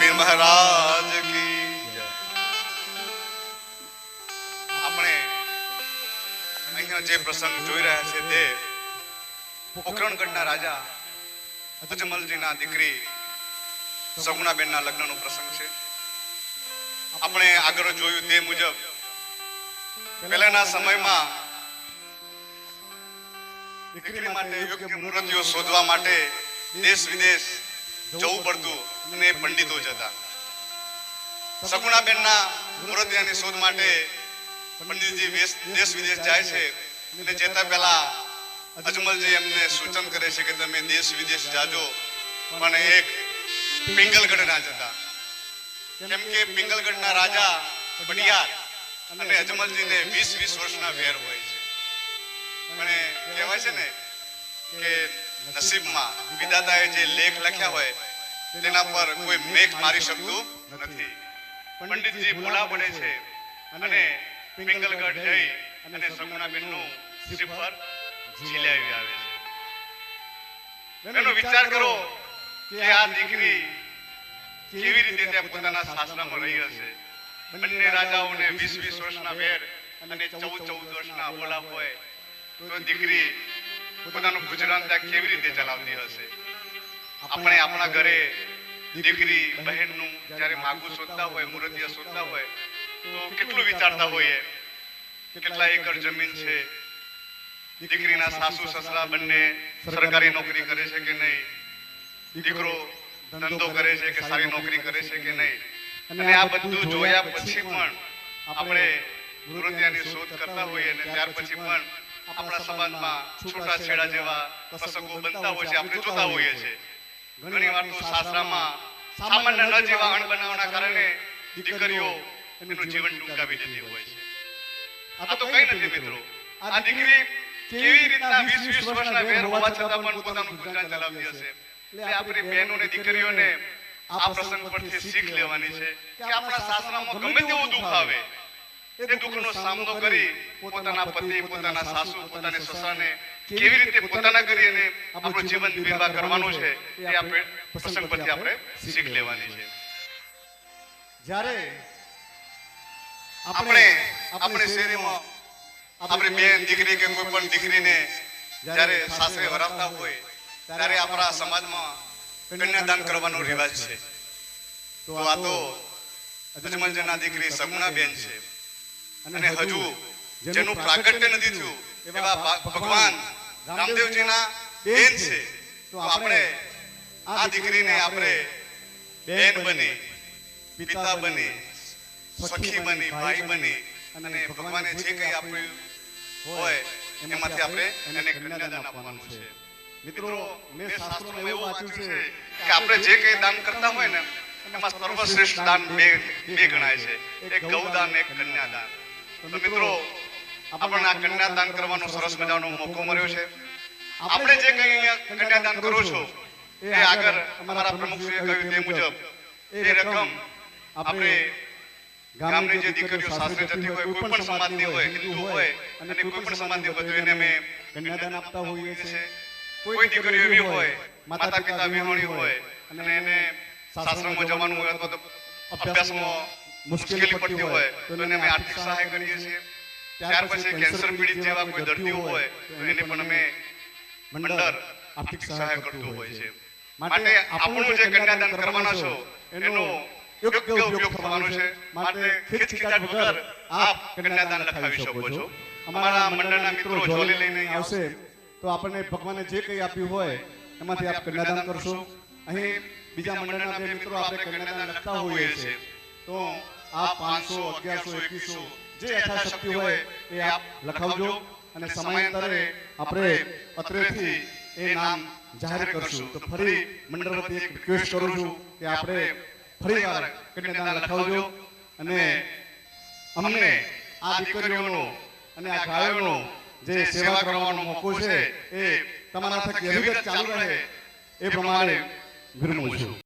વીર મહારાજ કી આપણે અહીંયા જે પ્રસંગ જોઈ રહ્યા છે તે પોખરણગઢના રાજા અજમલજીના દીકરી સગુણાબેનના લગ્નનો પ્રસંગ છે. આપણે આગળ જોયું તે મુજબ પહેલાના સમયમાં દીકરી માટે યોગ્ય મૂર્તિઓ શોધવા માટે દેશ વિદેશ જવું પડતું ને પંડિતો જતા. સગુણાબેનના મૂર્તિઓની શોધ માટે પંડિતજી દેશ વિદેશ જાય છે અને જતા પહેલા અજમલજી એમને સૂચન કરે છે કે તમે દેશ વિદેશ જાજો, પણ એક પિંગલગઢ ના જતા કેમ કે પિંગલગઢના રાજા પડિયાર અને અજમલજીને વીસ વીસ વર્ષના વેર હોય છે. પણ કહેવાય છે ને કે નસીબમાં વિધાતાએ જે લેખ લખ્યા હોય તેના પર કોઈ મેઘ મારી શકતું નથી. પંડિતજી ભોળા પડે છે અને પિંગલગઢ જઈ અને સગુણાબેનનું શ્રીફળ ઝીલાવી આવે છે. એનો વિચાર કરો કે આ દીકરી કેવી રીતે ત્યાં પોતાના સાસરામાં રહી હશે? બંને રાજાઓને વીસ વીસ વર્ષના વેર અને ચૌદ ચૌદ વર્ષના બોલા હોય. તો દીકરી પોતાનું ગુજરાન ત્યાં કેવી રીતે ચલાવતી હશે? આપણે આપણા ઘરે દીકરી બહેનનું જ્યારે માગું શોધતા હોય મૂર્તિઓ શોધતા હોય તો કેટલું વિચારતા હોઈએ? કેટલા એકર જમીન છે? દીકરીના સાસુ સસરા બંને સરકારી નોકરી કરે છે કે નહીં? દીકરો ધંધો કરે છે કે સારી નોકરી કરે છે કે નહીં? અને આ બધું જોયા પછી પણ આપણે મૃત્યાની શોધ કરતા હોઈએ અને ત્યાર પછી પણ આપણા સમાજમાં છૂટાછેડા જેવા પ્રસંગો બનતા હોય છે આપણે જોતા હોઈએ છીએ. ઘણી વાર તો શાસ્ત્રમાં સામાન્ય ન જેવા અણ બનાવવાના કારણે દીકરીઓ એનું જીવન ટૂંકાવી દેતી હોય છે. આ તો કઈ નથી મિત્રો. આ દીકરી કેવી રીતના વીસ વીસ વર્ષના વેર હોવા છતાં પણ પોતાનું ગુજરાન ચલાવતી હશે એટલે આપણી બહેનોને દીકરીઓને આ પ્રસંગ પરથી શીખ લેવાની છે કે આપણા શાસ્ત્રમાં ગમે તેવું દુઃખ આવે. એ દુઃખનો સામનો કરી પોતાના પતિ પોતાના સાસુ પોતાના સસરાને કેવી રીતે પોતાના કરી અને આપણું જીવન નિર્વાહ કરવાનું છે એ આપણે પ્રસંગ પરથી આપણે શીખ લેવાની છે. જ્યારે આપણે આપણે શેરીમાં આપણે બેન દીકરી કે કોઈ પણ દીકરીને જ્યારે સાસરે વરાવતા હોય ત્યારે આપણા સમાજમાં કન્યાદાન કરવાનો રિવાજ છે. તો આ તો અજમલજીના દીકરી સગુણા બેન છે. અને હજુ જેનું પ્રાગટ્ય નથી થયું એવા ભગવાન રામદેવજીના બેન છે. તો આપણે આ દીકરીને આપણે બેન બની પિતા બની સખી બની ભાઈ બની અને ભગવાને જે કંઈ આપ્યું હોય એમાંથી આપણે એને કન્યાદાન આપવાનું છે. મિત્રો મેં શાસ્ત્રોમાં એવું વાંચ્યું છે કે આપણે જે કંઈ દાન કરતા હોય ને એમાં સર્વશ્રેષ્ઠ દાન બે બે ગણાય છે. એક ગૌદાન એક કન્યાદાન. તો મિત્રો આપણને આ કન્યાદાન કરવાનો સરસ મજાનો મોકો મળ્યો છે. આપણે જે કંઈ અહીંયા કન્યાદાન કરો છો એ આગળ અમારા પ્રમુખશ્રીએ કહ્યું તે મુજબ એ રકમ આપણે ગામની જે દીકરીઓ સાસરે જતી હોય કોઈ પણ સમાજની હોય હિન્દુ હોય અને કોઈ પણ સમાજની હોય તો એને અમે કન્યાદાન આપતા હોઈએ છીએ. કોઈ દીકરીઓ એવી હોય માતા પિતા વિહોણી હોય અને એને સાસરામાં જવાનું હોય અથવા તો અભ્યાસમાં મુશ્કેલી પડતી હોય તો એને અમે આર્થિક સહાય કરીએ છીએ. ત્યાર પછી કેન્સર પીડિત જેવા કોઈ દર્દીઓ હોય તો એને પણ અમે મંડળ આર્થિક સહાય કરતું હોય છે. માટે આપણું જે કન્યાદાન કરવાના છો એનો યોગ્ય ઉપયોગ થવાનો છે. માટે ખીચખીચાટ વગર આપ કન્યાદાન લખાવી શકો છો. અમારા મંડળના મિત્રો જોલી લઈને આવશે તો આપણને ભગવાને જે કંઈ આપ્યું હોય એમાંથી આપ કન્યાદાન કરશો. અહીં બીજા મંડળના બે મિત્રો આપણે કન્યાદાન લખતા હોઈએ છીએ. તો આપ પાંચસો અગિયારસો એકવીસો જે યથાશક્તિ હોય એ આપ લખાવજો અને સમયાંતરે આપણે અત્રેથી એ નામ જાહેર કરશું. તો ફરી મંડળ વતી એક રિક્વેસ્ટ કરું છું કે આપણે ફરી ફરીવાર કન્યાદાન લખાવજો અને અમને આ દીકરીઓનો અને આ ગાયોનો જે સેવા કરવાનો મોકો છે એ તમારા થકી અભિગત ચાલુ રહે એ પ્રમાણે વિરમું છું.